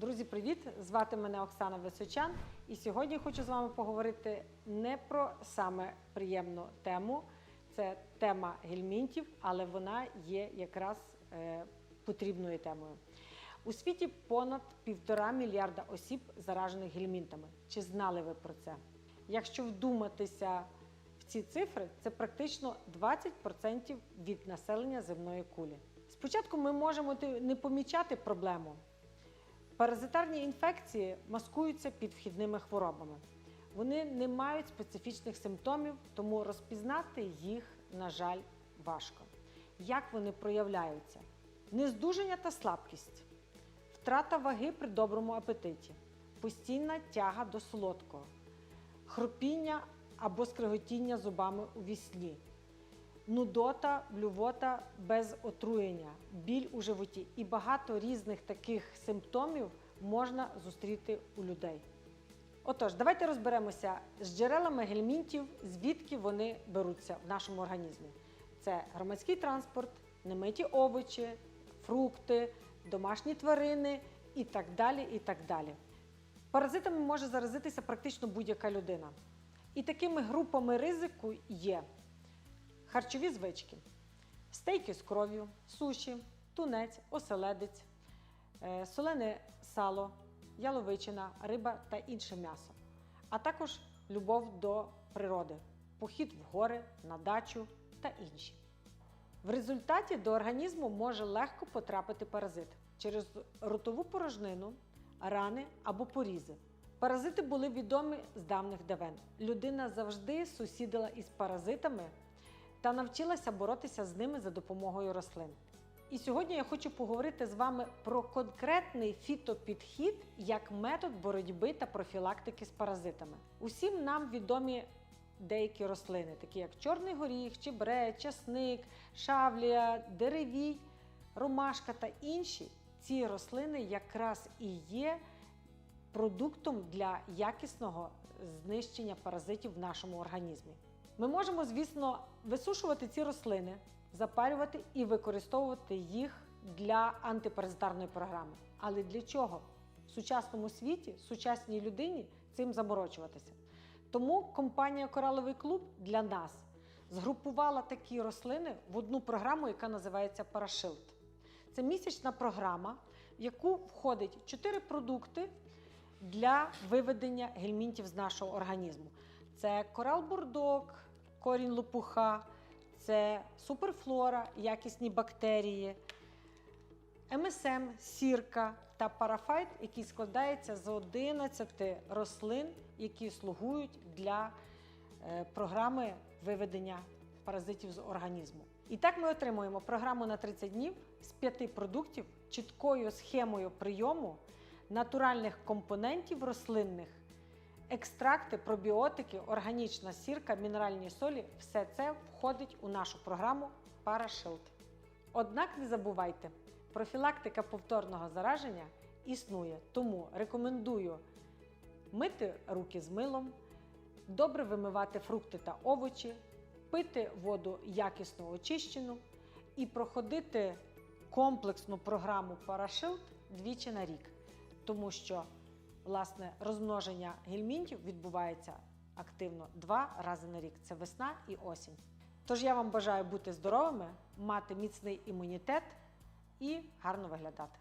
Друзі, привіт! Звати мене Оксана Височан, і сьогодні хочу з вами поговорити не про саме приємну тему. Це тема гельмінтів, але вона є якраз е, потрібною темою. У світі понад півтора мільярда осіб заражених гельмінтами. Чи знали ви про це? Якщо вдуматися в ці цифри, це практично 20% від населення земної кулі. Спочатку ми можемо не помічати проблему. Паразитарні інфекції маскуються під вхідними хворобами. Вони не мають специфічних симптомів, тому розпізнати їх, на жаль, важко. Як вони проявляються? Нездужання та слабкість, втрата ваги при доброму апетиті, постійна тяга до солодкого, хропіння або скриготіння зубами у вісні, нудота, блювота без отруєння, біль у животі і багато різних таких симптомів можна зустріти у людей. Отож, давайте розберемося з джерелами гельмінтів, звідки вони беруться в нашому організмі. Це громадський транспорт, немиті овочі, фрукти, домашні тварини і так далі. і так далі. Паразитами може заразитися практично будь-яка людина. І такими групами ризику є харчові звички, стейки з кров'ю, суші, тунець, оселедець, е, солене сало, яловичина, риба та інше м'ясо, а також любов до природи, похід в гори, на дачу та інші. В результаті до організму може легко потрапити паразит через ротову порожнину, рани або порізи. Паразити були відомі з давних давен. Людина завжди сусідила із паразитами та навчилася боротися з ними за допомогою рослин. І сьогодні я хочу поговорити з вами про конкретний фітопідхід як метод боротьби та профілактики з паразитами. Усім нам відомі деякі рослини, такі як чорний горіх, чебрець, часник, шавлія, деревій, ромашка та інші. Ці рослини якраз і є продуктом для якісного знищення паразитів в нашому організмі. Ми можемо, звісно, висушувати ці рослини, запарювати і використовувати їх для антипаразитарної програми. Але для чого в сучасному світі, сучасній людині цим заморочуватися? Тому компанія Кораловий клуб для нас згрупувала такі рослини в одну програму, яка називається Парашилд. Це місячна програма, в яку входить 4 продукти для виведення гельмінтів з нашого організму. Це корал бурдок, корінь лопуха, це суперфлора, якісні бактерії, МСМ, сірка та парафайт, який складається з 11 рослин, які слугують для е, програми виведення паразитів з організму. І так ми отримуємо програму на 30 днів з 5 продуктів, чіткою схемою прийому, натуральних компонентів рослинних, екстракти, пробіотики, органічна сірка, мінеральні солі все це входить у нашу програму Парашилд. Однак не забувайте, профілактика повторного зараження існує, тому рекомендую мити руки з милом, добре вимивати фрукти та овочі, пити воду якісно очищену і проходити комплексну програму Парашилд двічі на рік, тому що власне розмноження гельмінтів відбувається активно два рази на рік це весна і осінь. Тож я вам бажаю бути здоровими, мати міцний імунітет і гарно виглядати.